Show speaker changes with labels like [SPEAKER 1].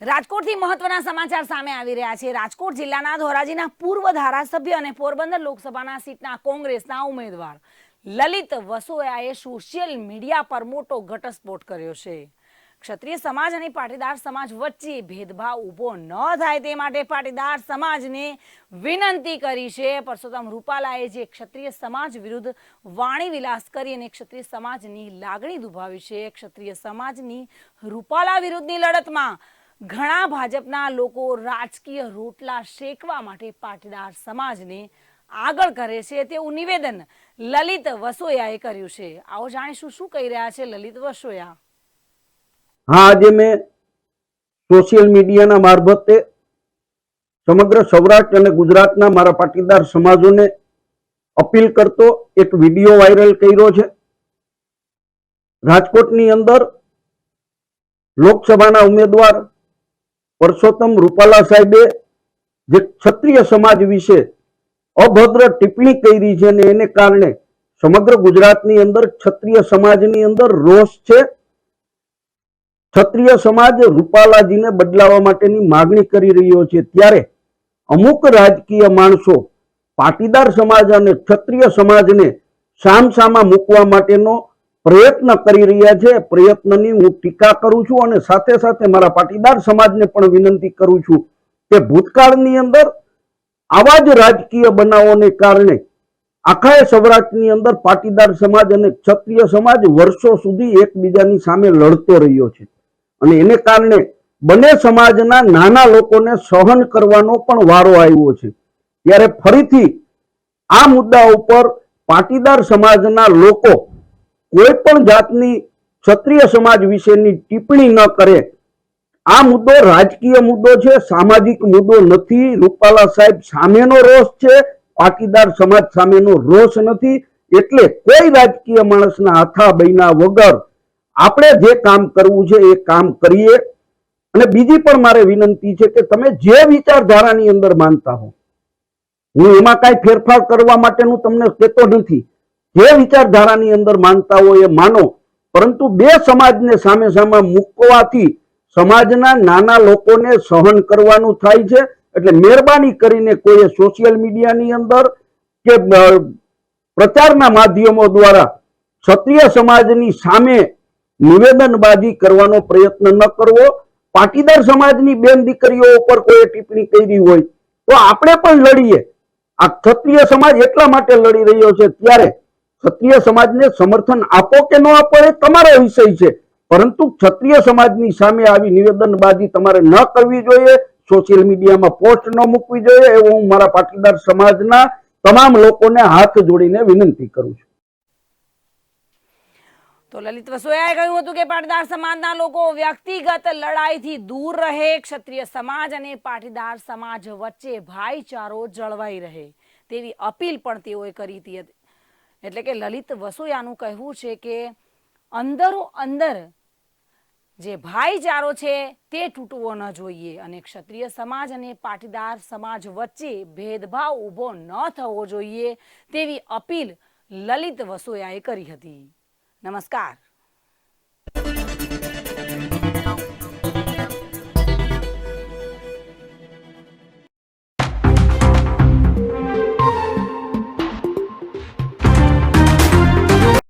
[SPEAKER 1] રાજકોટથી મહત્વના સમાચાર સામે આવી રહ્યા છે. રાજકોટ જિલ્લાના ધોરાજીના પૂર્વ ધારાસભ્ય અને પોરબંદર લોકસભાના સીટના કોંગ્રેસના ઉમેદવાર લલિત વસોયાએ સોશિયલ મીડિયા પર મોટો ઘટસ્ફોટ કર્યો છે. ક્ષત્રિય સમાજ અને પાટીદાર સમાજ વચ્ચે ભેદભાવ ઊભો ન થાય તે માટે પાટીદાર સમાજને વિનંતી કરી છે. પરસોત્તમ રૂપાલાએ જે ક્ષત્રિય સમાજ વિરુદ્ધ વાણી વિલાસ કરી અને ક્ષત્રિય સમાજની લાગણી દુભાવી છે. ક્ષત્રિય સમાજની રૂપાલા વિરુદ્ધની લડતમાં ઘણા ભાજપના લોકો રાજકીય રોટલા શેકવા માટે પાટીદાર સમાજને આગળ કરે છે તેવું નિવેદન લલિત વસોયાએ કર્યું છે. આવો જાણીશું શું કહી રહ્યા છે લલિત વસોયા.
[SPEAKER 2] હા, આજે મેં સોશિયલ મીડિયાના મારફતે સમગ્ર સૌરાષ્ટ્ર અને ગુજરાતના મારા પાટીદાર સમાજોને અપીલ કરતો એક વીડિયો વાયરલ કર્યો છે. રાજકોટની અંદર લોકસભાના ઉમેદવાર પરસોત્તમ રૂપાલા સાહેબે જે ક્ષત્રિય સમાજ વિશે અભદ્ર ટિપ્પણી કરી છે ને એને કારણે સમગ્ર ગુજરાતની અંદર ક્ષત્રિય સમાજની અંદર રોષ છે. ક્ષત્રિય સમાજ રૂપાલાજીને બદલાવા માટેની માગણી કરી રહ્યો છે. ત્યારે અમુક રાજકીય માણસો પાટીદાર સમાજ અને ક્ષત્રિય સમાજને સામસામા મૂકવા માટેનો પ્રયત્ન કરી રહ્યા છે. પ્રયત્નની હું ટીકા કરું છું અને સાથે સાથે મારા પાટીદાર સમાજને પણ વિનંતી કરું છું કે ભૂતકાળની અંદર આવા જ રાજકીય બનાવોને કારણે આખા સૌરાષ્ટ્રની અંદર પાટીદાર સમાજ અને ક્ષત્રિય સમાજ વર્ષો સુધી એકબીજાની સામે લડતો રહ્યો છે. અને એને કારણે બંને સમાજના નાના લોકોને સહન કરવાનો પણ વારો આવ્યો છે. ત્યારે ફરીથી આ મુદ્દા ઉપર પાટીદાર સમાજના લોકો કોઈ પણ જાતની ક્ષત્રિય સમાજ વિશેની ટિપ્પણી ન કરે. આ મુદ્દો રાજકીય મુદ્દો છે, સામાજિક મુદ્દો નથી. રૂપાલા સાહેબ સામેનો રોષ છે, પાટીદાર સમાજ સામેનો રોષ નથી. એટલે કોઈ રાજકીય માણસના હાથા બૈના વગર આપણે જે કામ કરવું છે એ કામ કરીએ. અને બીજી પણ મારે વિનંતી છે કે તમે જે વિચારધારાની અંદર માનતા હો. હું એમાં કાંઈ ફેરફાર કરવા માટેનું તમને કહેતો નથી. જે વિચારધારાની અંદર માનતા હોય એ માનો, પરંતુ બે સમાજને સામે સામે મૂકવાથી સમાજના નાના લોકોને સહન કરવાનું થાય છે. એટલે મહેરબાની કરીને કોઈએ સોશિયલ મીડિયાની અંદર કે પ્રચારના માધ્યમો દ્વારા ક્ષત્રિય સમાજની સામે નિવેદનબાજી કરવાનો પ્રયત્ન ન કરવો. પાટીદાર સમાજની બેન દીકરીઓ ઉપર કોઈ ટિપ્પણી કરી હોય તો આપણે પણ લડીએ. આ ક્ષત્રિય સમાજ એટલા માટે લડી રહ્યો છે ત્યારે ક્ષત્રિય સમાજને સમર્થન આપો કે ન આપો એ તમારો વિષય છે. પરંતુ ક્ષત્રિય સમાજની સામે આવી નિવેદનબાજી તમારે ન કરવી જોઈએ. સોશિયલ મીડિયામાં પોસ્ટ ન મૂકવી જોઈએ. એવું હું મારા પાટીદાર સમાજના તમામ લોકોને હાથ જોડીને વિનંતી કરું છું.
[SPEAKER 1] તો લલિત વસોયાએ કહ્યું હતું કે પાટીદાર સમાજના લોકો વ્યક્તિગત લડાઈથી દૂર રહે, ક્ષત્રિય સમાજ અને પાટીદાર સમાજ વચ્ચે ભાઈચારો જળવાઈ રહે તેવી અપીલ પણ તેઓએ કરી હતી. એટલે કે લલિત વસોયાનું કહેવું છે કે અંદરો અંદર જે ભાઈચારો છે તે તૂટવો ન જોઈએ અને ક્ષત્રિય સમાજ અને પાટીદાર સમાજ વચ્ચે ભેદભાવ ઊભો ન થવો જોઈએ તેવી અપીલ લલિત વસોયાએ કરી હતી. નમસ્કાર.